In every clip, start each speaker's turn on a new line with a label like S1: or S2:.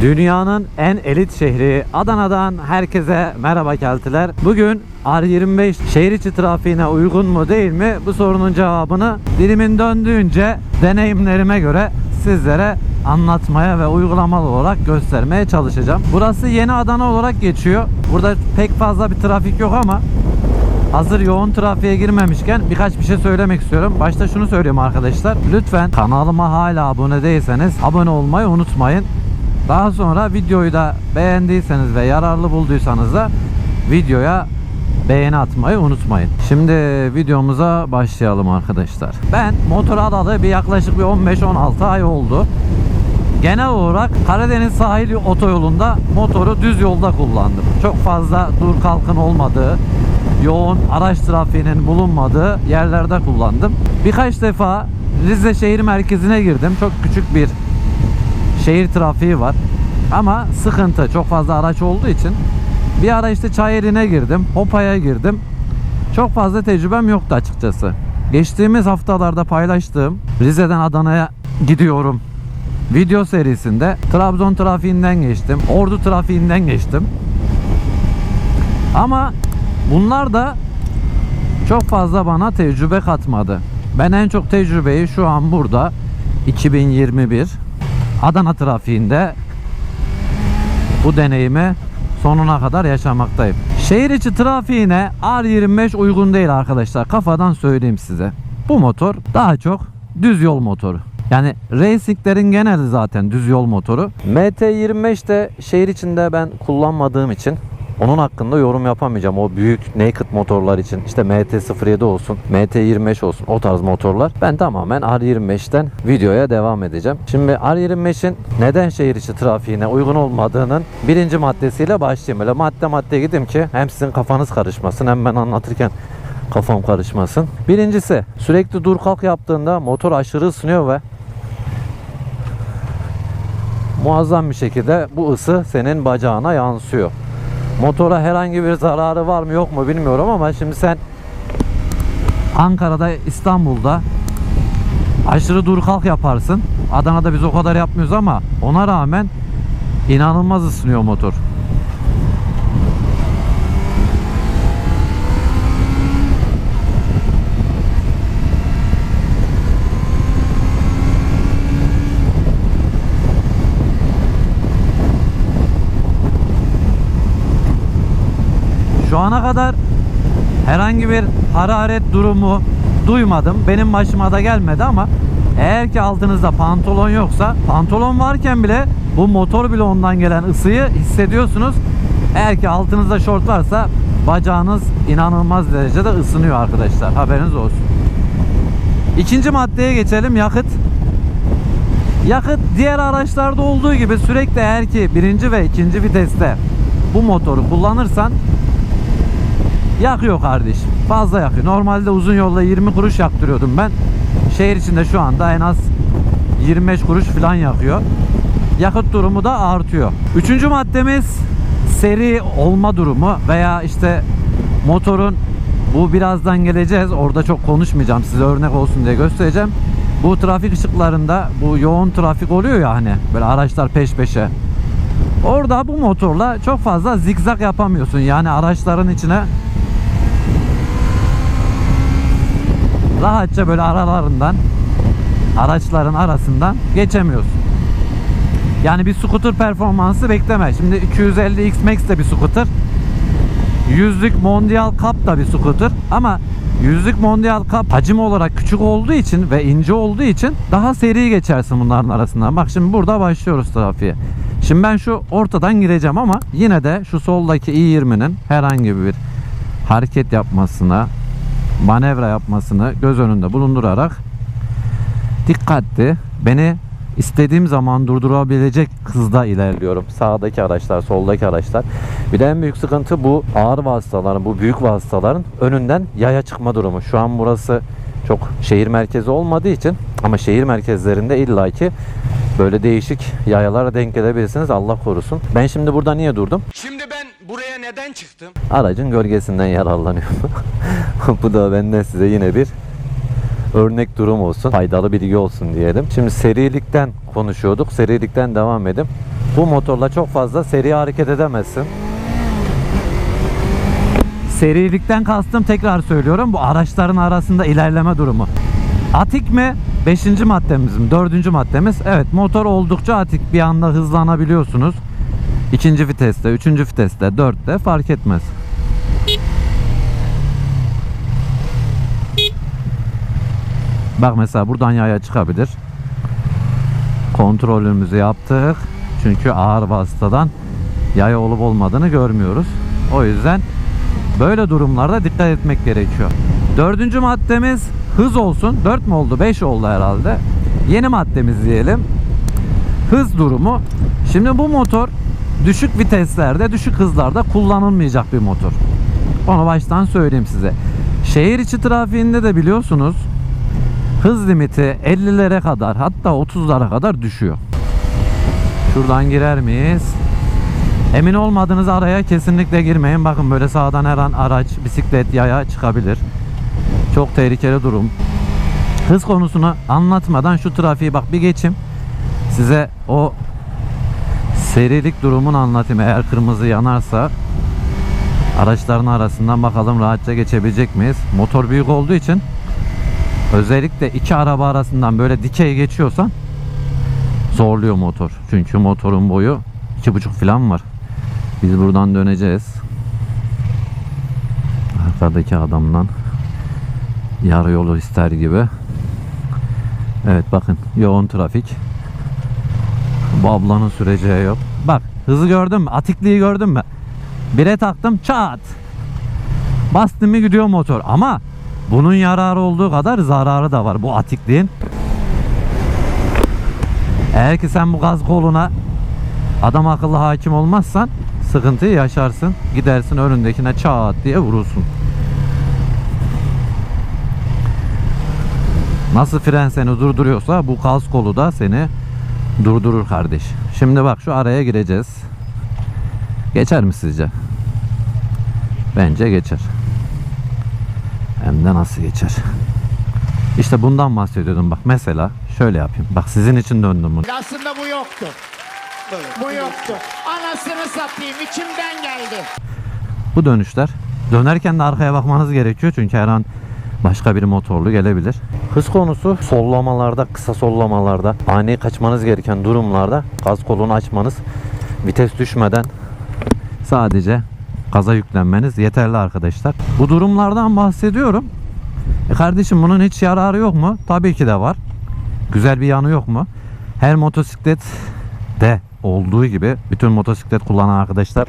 S1: Dünyanın en elit şehri Adana'dan herkese merhaba keltiler. Bugün R25 şehir içi trafiğine uygun mu değil mi bu sorunun cevabını dilimin döndüğünce deneyimlerime göre sizlere anlatmaya ve uygulamalı olarak göstermeye çalışacağım. Burası yeni Adana olarak geçiyor. Burada pek fazla bir trafik yok ama Hazır yoğun trafiğe girmemişken birkaç bir şey söylemek istiyorum. Başta şunu söyleyeyim arkadaşlar. Lütfen kanalıma hala abone değilseniz abone olmayı unutmayın. Daha sonra videoyu da beğendiyseniz ve yararlı bulduysanız da videoya beğeni atmayı unutmayın. Şimdi videomuza başlayalım arkadaşlar. Ben motor alalı bir yaklaşık bir 15-16 ay oldu. Genel olarak Karadeniz sahil otoyolunda motoru düz yolda kullandım. Çok fazla dur kalkın olmadığı, yoğun araç trafiğinin bulunmadığı yerlerde kullandım. Birkaç defa Rize şehir merkezine girdim. Çok küçük bir şehir trafiği var. Ama sıkıntı çok fazla araç olduğu için bir ara işte Çayeli'ne girdim, Hopa'ya girdim. Çok fazla tecrübem yoktu açıkçası. Geçtiğimiz haftalarda paylaştığım Rize'den Adana'ya gidiyorum video serisinde Trabzon trafiğinden geçtim, Ordu trafiğinden geçtim. Ama bunlar da çok fazla bana tecrübe katmadı. Ben en çok tecrübeyi şu an burada 2021 Adana trafiğinde bu deneyimi sonuna kadar yaşamaktayım. Şehir içi trafiğine R25 uygun değil arkadaşlar. Kafadan söyleyeyim size. Bu motor daha çok düz yol motoru. Yani racinglerin geneli zaten düz yol motoru. MT25 de şehir içinde ben kullanmadığım için onun hakkında yorum yapamayacağım. O büyük naked motorlar için işte MT-07 olsun, MT-25 olsun o tarz motorlar. Ben tamamen R25'ten videoya devam edeceğim. Şimdi R25'in neden şehir içi trafiğine uygun olmadığının birinci maddesiyle başlayayım. Öyle madde madde gideyim ki hem sizin kafanız karışmasın hem ben anlatırken kafam karışmasın. Birincisi sürekli dur kalk yaptığında motor aşırı ısınıyor ve muazzam bir şekilde bu ısı senin bacağına yansıyor. Motora herhangi bir zararı var mı yok mu bilmiyorum ama şimdi sen Ankara'da İstanbul'da aşırı dur kalk yaparsın. Adana'da biz o kadar yapmıyoruz ama ona rağmen inanılmaz ısınıyor motor. Şu ana kadar herhangi bir hararet durumu duymadım. Benim başıma da gelmedi ama eğer ki altınızda pantolon yoksa pantolon varken bile bu motor bloğundan gelen ısıyı hissediyorsunuz. Eğer ki altınızda şort varsa bacağınız inanılmaz derecede ısınıyor arkadaşlar. Haberiniz olsun. İkinci maddeye geçelim yakıt. Yakıt diğer araçlarda olduğu gibi sürekli eğer ki birinci ve ikinci viteste bu motoru kullanırsan yakıyor kardeşim. Fazla yakıyor. Normalde uzun yolda 20 kuruş yaktırıyordum ben. Şehir içinde şu anda en az 25 kuruş falan yakıyor. Yakıt durumu da artıyor. Üçüncü maddemiz seri olma durumu veya işte motorun bu birazdan geleceğiz. Orada çok konuşmayacağım. Size örnek olsun diye göstereceğim. Bu trafik ışıklarında bu yoğun trafik oluyor ya hani böyle araçlar peş peşe. Orada bu motorla çok fazla zigzag yapamıyorsun. Yani araçların içine rahatça böyle aralarından araçların arasından geçemiyorsun. Yani bir scooter performansı bekleme. Şimdi 250 X Max de bir scooter. Yüzlük Mondial Cup da bir scooter ama yüzlük Mondial Cup hacim olarak küçük olduğu için ve ince olduğu için daha seri geçersin bunların arasından. Bak şimdi burada başlıyoruz trafiğe. Şimdi ben şu ortadan gireceğim ama yine de şu soldaki i20'nin herhangi bir hareket yapmasına, manevra yapmasını göz önünde bulundurarak dikkatli beni istediğim zaman durdurabilecek hızda ilerliyorum. Sağdaki araçlar, soldaki araçlar. Bir de en büyük sıkıntı bu ağır vasıtaların, bu büyük vasıtaların önünden yaya çıkma durumu. Şu an burası çok şehir merkezi olmadığı için ama şehir merkezlerinde illaki böyle değişik yayalara denk gelebilirsiniz. Allah korusun. Ben şimdi burada niye durdum?
S2: Şimdi ben buraya neden çıktım?
S1: aracın gölgesinden yararlanıyorum. Bu da benden size yine bir örnek durum olsun. Faydalı bilgi olsun diyelim. Şimdi serilikten konuşuyorduk. Serilikten devam edip bu motorla çok fazla seri hareket edemezsin. Serilikten kastım tekrar söylüyorum bu araçların arasında ilerleme durumu. Atik mi? Beşinci maddemiz mi? Dördüncü maddemiz. Evet motor oldukça atik. Bir anda hızlanabiliyorsunuz. İkinci viteste, üçüncü viteste, dörtte fark etmez. Bak mesela buradan yaya çıkabilir. Kontrolümüzü yaptık. Çünkü ağır vasıtadan yaya olup olmadığını görmüyoruz. O yüzden böyle durumlarda dikkat etmek gerekiyor. Dördüncü maddemiz hız olsun. 4 mü oldu? 5 oldu herhalde. Yeni maddemiz diyelim. Hız durumu. Şimdi bu motor düşük viteslerde, düşük hızlarda kullanılmayacak bir motor. Onu baştan söyleyeyim size. Şehir içi trafiğinde de biliyorsunuz hız limiti 50'lere kadar hatta 30'lara kadar düşüyor. Şuradan girer miyiz? Emin olmadığınız araya kesinlikle girmeyin. Bakın böyle sağdan her an araç, bisiklet, yaya çıkabilir. Çok tehlikeli durum. Hız konusunu anlatmadan şu trafiği bak bir geçim. Size o serilik durumunu anlatayım. Eğer kırmızı yanarsa araçların arasından bakalım rahatça geçebilecek miyiz? Motor büyük olduğu için özellikle iki araba arasından böyle dikey geçiyorsan zorluyor motor. Çünkü motorun boyu iki buçuk falan var. Biz buradan döneceğiz. Arkadaki adamdan yarı yolu ister gibi. Evet bakın yoğun trafik. Bu ablanın süreceği yok. Bak hızı gördün mü? Atikliği gördün mü? Bire taktım çat. Bastım mı gidiyor motor ama bunun yararı olduğu kadar zararı da var bu atikliğin. Eğer ki sen bu gaz koluna adam akıllı hakim olmazsan sıkıntıyı yaşarsın. Gidersin önündekine çat diye vurursun. Nasıl fren seni durduruyorsa bu gaz kolu da seni durdurur kardeş. Şimdi bak şu araya gireceğiz. Geçer mi sizce? Bence geçer. Hem de nasıl geçer? İşte bundan bahsediyordum bak. Mesela şöyle yapayım. Bak sizin için döndüm bunu.
S3: Aslında bu yoktu. Bu yoktu. Anasını satayım içimden geldi.
S1: Bu dönüşler dönerken de arkaya bakmanız gerekiyor çünkü her an başka bir motorlu gelebilir. Hız konusu sollamalarda, kısa sollamalarda, ani kaçmanız gereken durumlarda gaz kolunu açmanız, vites düşmeden sadece gaza yüklenmeniz yeterli arkadaşlar. Bu durumlardan bahsediyorum. E kardeşim bunun hiç yararı yok mu? Tabii ki de var. Güzel bir yanı yok mu? Her motosiklet de olduğu gibi bütün motosiklet kullanan arkadaşlar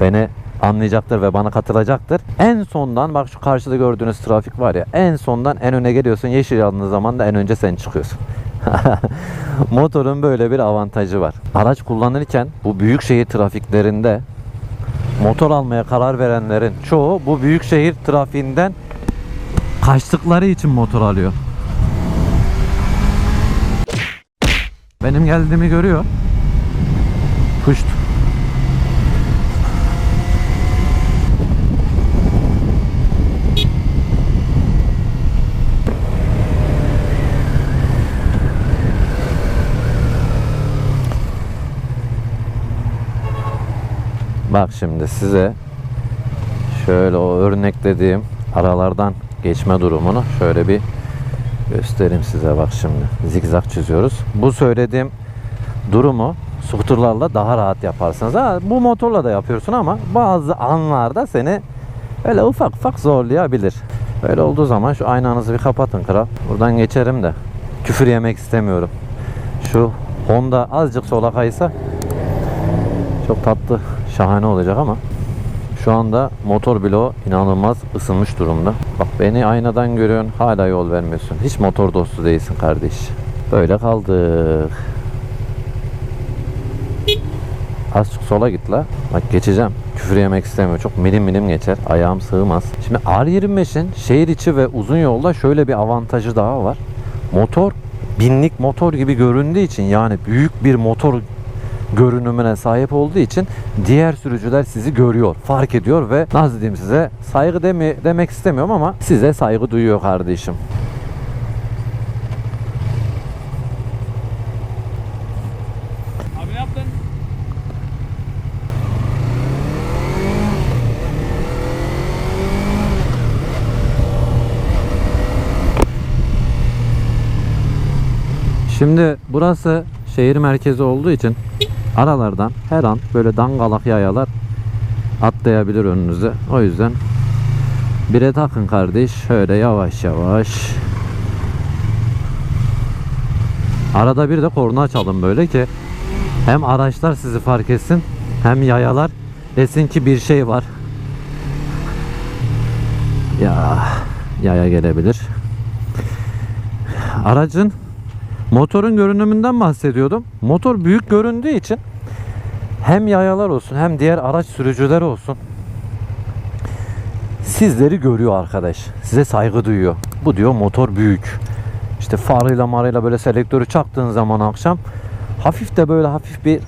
S1: beni anlayacaktır ve bana katılacaktır. En sondan bak şu karşıda gördüğünüz trafik var ya en sondan en öne geliyorsun yeşil yandığın zaman da en önce sen çıkıyorsun. Motorun böyle bir avantajı var. Araç kullanırken bu büyük şehir trafiklerinde motor almaya karar verenlerin çoğu bu büyük şehir trafiğinden kaçtıkları için motor alıyor. Benim geldiğimi görüyor. Puşt. Bak şimdi size şöyle o örneklediğim aralardan geçme durumunu şöyle bir göstereyim size bak şimdi. Zigzag çiziyoruz. Bu söylediğim durumu skuterlarla daha rahat yaparsınız. Ha, bu motorla da yapıyorsun ama bazı anlarda seni öyle ufak ufak zorlayabilir. Öyle olduğu zaman şu aynanızı bir kapatın kral. Buradan geçerim de küfür yemek istemiyorum. Şu Honda azıcık sola kaysa çok tatlı, şahane olacak ama şu anda motor bloğu inanılmaz ısınmış durumda. Bak beni aynadan görüyorsun, hala yol vermiyorsun. Hiç motor dostu değilsin kardeş. Böyle kaldık. Azıcık sola git la. Bak geçeceğim. Küfür yemek istemiyorum. Çok milim milim geçer. Ayağım sığmaz. Şimdi R25'in şehir içi ve uzun yolda şöyle bir avantajı daha var. Motor binlik motor gibi göründüğü için yani büyük bir motor görünümüne sahip olduğu için diğer sürücüler sizi görüyor, fark ediyor ve nasıl diyeyim size saygı demi, demek istemiyorum ama size saygı duyuyor kardeşim. Şimdi burası şehir merkezi olduğu için aralardan her an böyle dangalak yayalar atlayabilir önünüze. O yüzden bire takın kardeş. Şöyle yavaş yavaş. Arada bir de korna açalım böyle ki hem araçlar sizi fark etsin hem yayalar desin ki bir şey var. Ya yaya gelebilir. Aracın motorun görünümünden bahsediyordum. Motor büyük göründüğü için hem yayalar olsun hem diğer araç sürücüleri olsun sizleri görüyor arkadaş. Size saygı duyuyor. Bu diyor motor büyük. İşte farıyla marıyla böyle selektörü çaktığın zaman akşam hafif de böyle hafif bir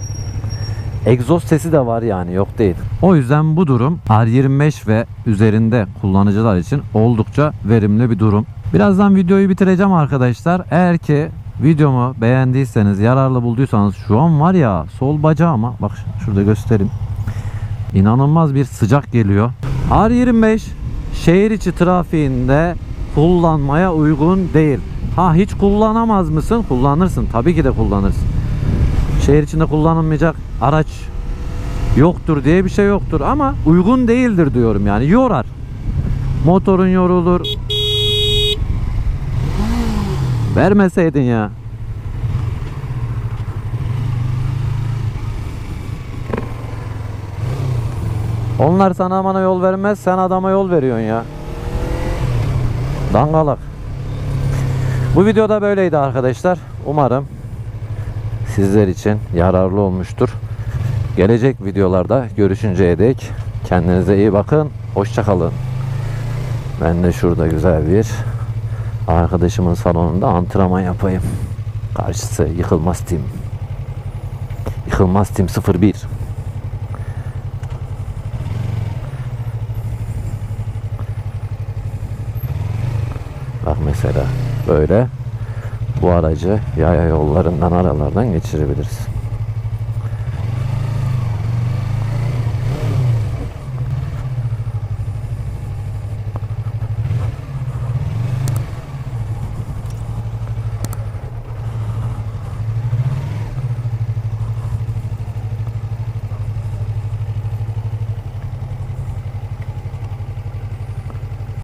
S1: egzoz sesi de var yani yok değil. O yüzden bu durum R25 ve üzerinde kullanıcılar için oldukça verimli bir durum. Birazdan videoyu bitireceğim arkadaşlar. Eğer ki videomu beğendiyseniz, yararlı bulduysanız şu an var ya sol bacağıma bak şurada göstereyim. İnanılmaz bir sıcak geliyor. R25 şehir içi trafiğinde kullanmaya uygun değil. Ha hiç kullanamaz mısın? Kullanırsın. Tabii ki de kullanırsın. Şehir içinde kullanılmayacak araç yoktur diye bir şey yoktur ama uygun değildir diyorum yani yorar. Motorun yorulur. Vermeseydin ya. Onlar sana bana yol vermez, sen adama yol veriyorsun ya. Dangalak. Bu videoda böyleydi arkadaşlar. Umarım sizler için yararlı olmuştur. Gelecek videolarda görüşünceye dek kendinize iyi bakın. Hoşçakalın. Ben de şurada güzel bir arkadaşımın salonunda antrenman yapayım. Karşısı Yıkılmaz Tim. Yıkılmaz Tim 01. Bak mesela böyle bu aracı yaya yollarından aralardan geçirebiliriz.